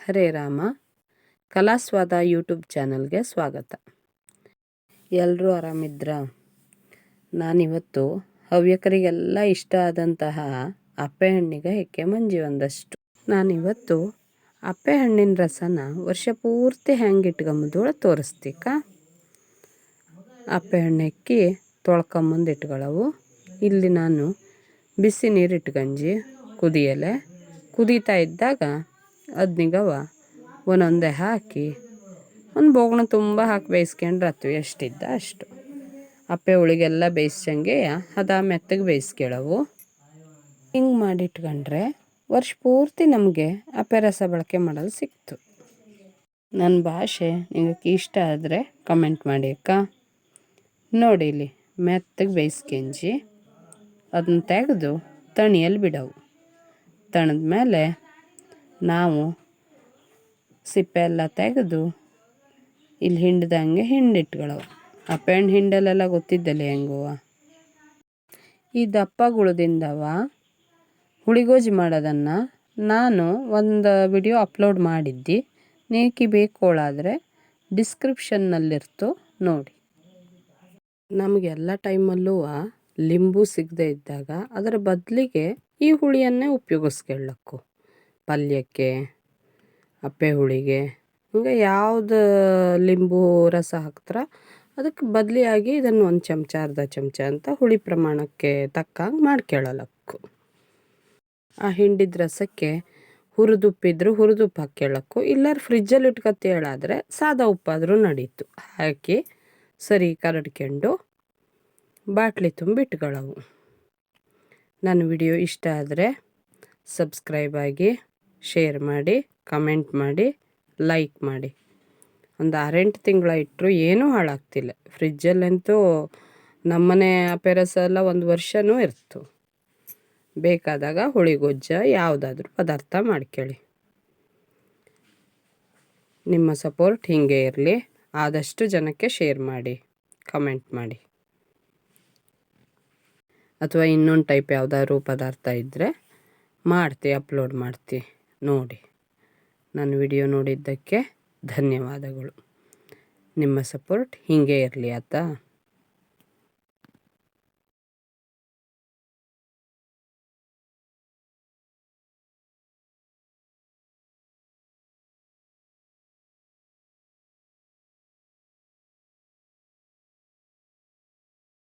ಹರೇ Rama. ಕಲಾಸ್ವಾದ YouTube ಚಾನಲ್ಗೆ ಸ್ವಾಗತ. ಎಲ್ಲರೂ ಆರಾಮಿದ್ರ? ನಾನಿವತ್ತು ಹವ್ಯಕರಿಗೆಲ್ಲ ಇಷ್ಟ ಆದಂತಹ ಅಪ್ಪೆ ಹಣ್ಣಿಗೆ ಹೆಕ್ಕೆ ಮಂಜಿ ಒಂದಷ್ಟು. ನಾನಿವತ್ತು ಅಪ್ಪೆ ಹಣ್ಣಿನ ರಸನ ವರ್ಷ ಪೂರ್ತಿ ಹೆಂಗೆ ಇಟ್ಕೊಂಬುದೊಳ ತೋರಿಸ್ತೀಕ? ಅಪ್ಪೆ ಹಣ್ಣು ಹೆಕ್ಕಿ ತೊಳ್ಕೊಂಬಂದು ಇಲ್ಲಿ ನಾನು ಬಿಸಿ ನೀರು ಇಟ್ಕಂಜಿ ಕುದಿಯಲೆ. ಕುದೀತಾ ಇದ್ದಾಗ ಅದ್ನಿಗವ ಒಂದೊಂದೇ ಹಾಕಿ. ಒಂದು ಬೋಗಣ ತುಂಬ ಹಾಕಿ ಬೇಯಿಸ್ಕೊಂಡ್ರೆ ಆತು ಎಷ್ಟಿದ್ದ ಅಷ್ಟು. ಅಪ್ಪೆ ಉಳಿಗೆಲ್ಲ ಬೇಯಿಸ್ದಂಗೆ ಅದ ಮೆತ್ತಗೆ ಬೇಯಿಸ್ಕೊಳ್ಳವು. ಹಿಂಗೆ ಮಾಡಿಟ್ಕೊಂಡ್ರೆ ವರ್ಷ ಪೂರ್ತಿ ನಮಗೆ ಅಪ್ಪೆ ರಸ ಬಳಕೆ ಮಾಡಲು ಸಿಕ್ತು. ನನ್ನ ಭಾಷೆ ನಿಮಗೆ ಇಷ್ಟ ಆದರೆ ಕಮೆಂಟ್ ಮಾಡಿ ಅಕ್ಕ. ನೋಡಿ ಇಲ್ಲಿ, ಮೆತ್ತಗೆ ಬೇಯಿಸ್ಕೆಂಜಿ. ಅದನ್ನ ತೆಗೆದು ತಣಿಯಲ್ಲಿ ಬಿಡವು. ತಣದ ಮೇಲೆ ನಾವು ಸಿಪ್ಪೆ ಎಲ್ಲ ತೆಗೆದು ಇಲ್ಲಿ ಹಿಂಡ್ದಂಗೆ ಹಿಂಡಿಟ್ಕೊಳ್ಳವು ಆ ಪೆಣ್ ಹಿಂಡಲೆಲ್ಲ ಗೊತ್ತಿದ್ದಲ್ಲ ಹೆಂಗುವ? ಈ ದಪ್ಪಗುಳದಿಂದವ ಹುಳಿಗೋಜಿ ಮಾಡೋದನ್ನು ನಾನು ಒಂದು ವಿಡಿಯೋ ಅಪ್ಲೋಡ್ ಮಾಡಿದ್ದಿ. ನೇಕಿ ಬೇಕೋಳಾದರೆ ಡಿಸ್ಕ್ರಿಪ್ಷನ್ನಲ್ಲಿರ್ತು ನೋಡಿ. ನಮಗೆಲ್ಲ ಟೈಮಲ್ಲೂ ಲಿಂಬು ಸಿಗದೆ ಇದ್ದಾಗ ಅದರ ಬದಲಿಗೆ ಈ ಹುಳಿಯನ್ನೇ ಉಪಯೋಗಿಸ್ಕೊಳ್ಳಕ್ಕು ಪಲ್ಯಕ್ಕೆ, ಅಪ್ಪೆ ಹುಳಿಗೆ, ಹಿಂಗೆ ಯಾವ್ದು ಲಿಂಬು ರಸ ಹಾಕ್ತಾರೆ, ಅದಕ್ಕೆ ಬದಲಿಯಾಗಿ ಇದನ್ನು ಒಂದು ಚಮಚ, ಅರ್ಧ ಚಮಚ ಅಂತ ಹುಳಿ ಪ್ರಮಾಣಕ್ಕೆ ತಕ್ಕಂಗೆ ಮಾಡ್ಕೊಳ್ಳಲಕ್ಕು ಆ ಹಿಂಡಿದ ರಸಕ್ಕೆ ಹುರಿದುಪ್ಪಿದ್ರು ಹುರಿದುಪ್ಪು ಹಾಕ್ಕೊಳ್ಳಕ್ಕು ಇಲ್ಲಾರ ಫ್ರಿಜ್ಜಲ್ಲಿ ಇಟ್ಕೊತ ಹೇಳಾದರೆ ಸಾದಾ ಉಪ್ಪಾದರೂ ನಡೀತು. ಹಾಕಿ ಸರಿ ಕರಡ್ಕೊಂಡು ಬಾಟ್ಲಿ ತುಂಬಿಟ್ಕೊಳ್ಳವು ನನ್ನ ವಿಡಿಯೋ ಇಷ್ಟ ಆದರೆ ಸಬ್ಸ್ಕ್ರೈಬ್ ಆಗಿ ಶೇರ್ ಮಾಡಿ ಕಮೆಂಟ್ ಮಾಡಿ ಲೈಕ್ ಮಾಡಿ. ಒಂದು ಆರೆಂಟು ತಿಂಗಳ ಇಟ್ಟರು ಏನೂ ಹಾಳಾಗ್ತಿಲ್ಲ. ಫ್ರಿಜ್ಜಲ್ಲಂತೂ ನಮ್ಮನೆ ಅಪೇರಸ್ ಎಲ್ಲ ಒಂದು ವರ್ಷವೂ ಇರ್ತು. ಬೇಕಾದಾಗ ಹುಳಿಗೊಜ್ಜ ಯಾವುದಾದ್ರೂ ಪದಾರ್ಥ ಮಾಡ್ಕೊಳ್ಳಿ. ನಿಮ್ಮ ಸಪೋರ್ಟ್ ಹೀಗೆ ಇರಲಿ. ಆದಷ್ಟು ಜನಕ್ಕೆ ಶೇರ್ ಮಾಡಿ ಕಮೆಂಟ್ ಮಾಡಿ. ಅಥವಾ ಇನ್ನೊಂದು ಟೈಪ್ ಯಾವುದಾದ್ರು ಪದಾರ್ಥ ಇದ್ದರೆ ಮಾಡ್ತಿ ಅಪ್ಲೋಡ್ ಮಾಡ್ತಿ. ನೋಡಿ. ನನ್ನ ವಿಡಿಯೋ ನೋಡಿದ್ದಕ್ಕೆ ಧನ್ಯವಾದಗಳು. ನಿಮ್ಮ ಸಪೋರ್ಟ್ ಹೀಗೆ ಇರಲಿ ಆಯ್ತಾ